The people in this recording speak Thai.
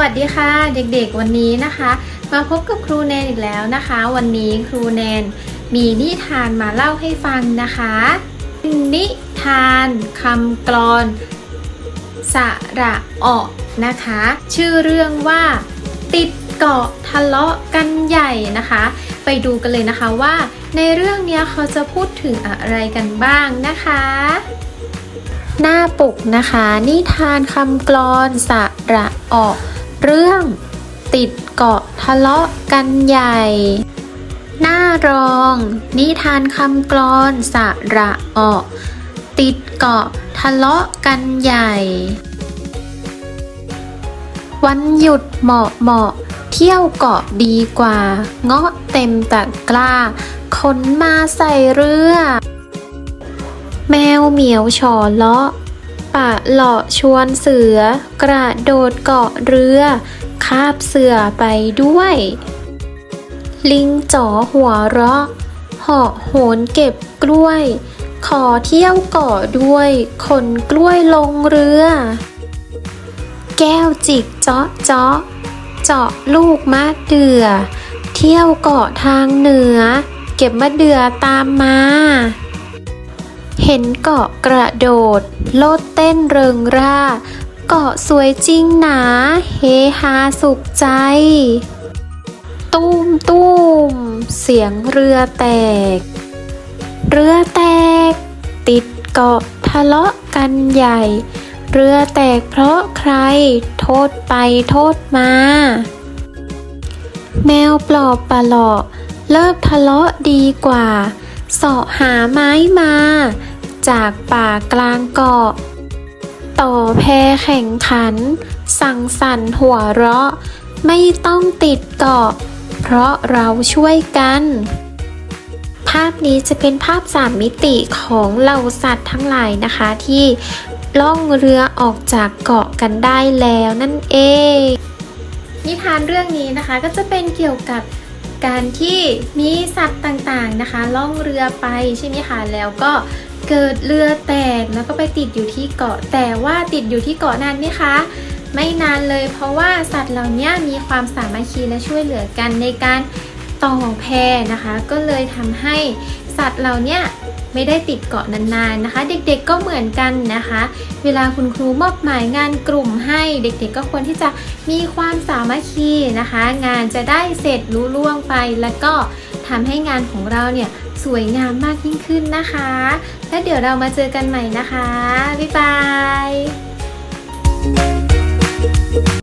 วัสดีค่ะเด็กๆวันนี้นะคะ มาพบกับครูแนนอีกแล้วนะคะ วันนี้ครูแนนมีนิทานมาเล่าให้ฟังนะคะนิทานคำกลอนสระออกนะคะ ชื่อเรื่องว่า ติดเกาะทะเลาะกันใหญ่นะคะ ไปดูกันเลยนะคะว่า ในเรื่องนี้เขาจะพูดถึงอะไรกันบ้างนะคะหน้าปกนะคะ นิทานคำกลอนสระออก เรื่อง ติดเกาะทะเลาะกันใหญ่ หน้ารอง นิทานคำกลอนสระออก ติดเกาะทะเลาะกันใหญ่ วันหยุดเหมาะเหมาะเที่ยวเกาะดีกว่า เงาะเต็มตะกร้า ขนมาใส่เรือ แมวเหมียวฉอเลาะ ปะเหลาะชวนเสือ กระโดดเกาะเรือ คาบเสือไปด้วย ลิงจ๋อหัวเราะเหาะโหนเก็บกล้วย ขอเที่ยวเกาะด้วย ขนกล้วยลงเรือ แก้วจิกเจาะเจาะเจาะลูกมะเดือ่อ เที่ยวเกาะทางเหนือ เก็บมะเดื่อตามมา เห็นเกาะกระโดด โลดเต้นเริงร่า เกาะสวยจริงหนา เฮฮาสุขใจ ตุ้มตุ้ม เสียงเรือแตก เรือแตก ติดเกาะทะเลาะกันใหญ่ เรือแตกเพราะใคร โทษไปโทษมา แมวปลอบปะหลาะเลิกทะเลาะดีกว่าเสาะหาไม้มา จากป่ากลางเกาะ ต่อแพแข่งขัน สั่งสรร์หัวเราะ ไม่ต้องติดเกาะ เพราะเราช่วยกัน ภาพนี้จะเป็นภาพสามมิติของเหล่าสัตว์ทั้งหลายนะคะที่ล่องเรือออกจากเกาะกันได้แล้วนั่นเอง นิทานเรื่องนี้นะคะก็จะเป็นเกี่ยวกับการที่มีสัตว์ต่างๆนะคะ ล่องเรือไปใช่ไหมคะแล้วก็ เกิดเรือแตกแล้วก็ไปติดอยู่ที่เกาะ แต่ว่าติดอยู่ที่เกาะนานไหมคะ ไม่นานเลย เพราะว่าสัตว์เหล่านี้มีความสามัคคีและช่วยเหลือกันในการต่อแพนะคะ ก็เลยทำให้สัตว์เหล่านี้ไม่ได้ติดเกาะนานๆนะคะ เด็กๆก็เหมือนกันนะคะ เวลาคุณครูมอบหมายงานกลุ่มให้เด็กๆก็ควรที่จะมีความสามัคคีนะคะ งานจะได้เสร็จรู้ล่วงไปแล้วก็ ทำให้งานของเราเนี่ยสวยงามมากยิ่งขึ้นนะคะ แล้วเดี๋ยวเรามาเจอกันใหม่นะคะ บ๊ายบาย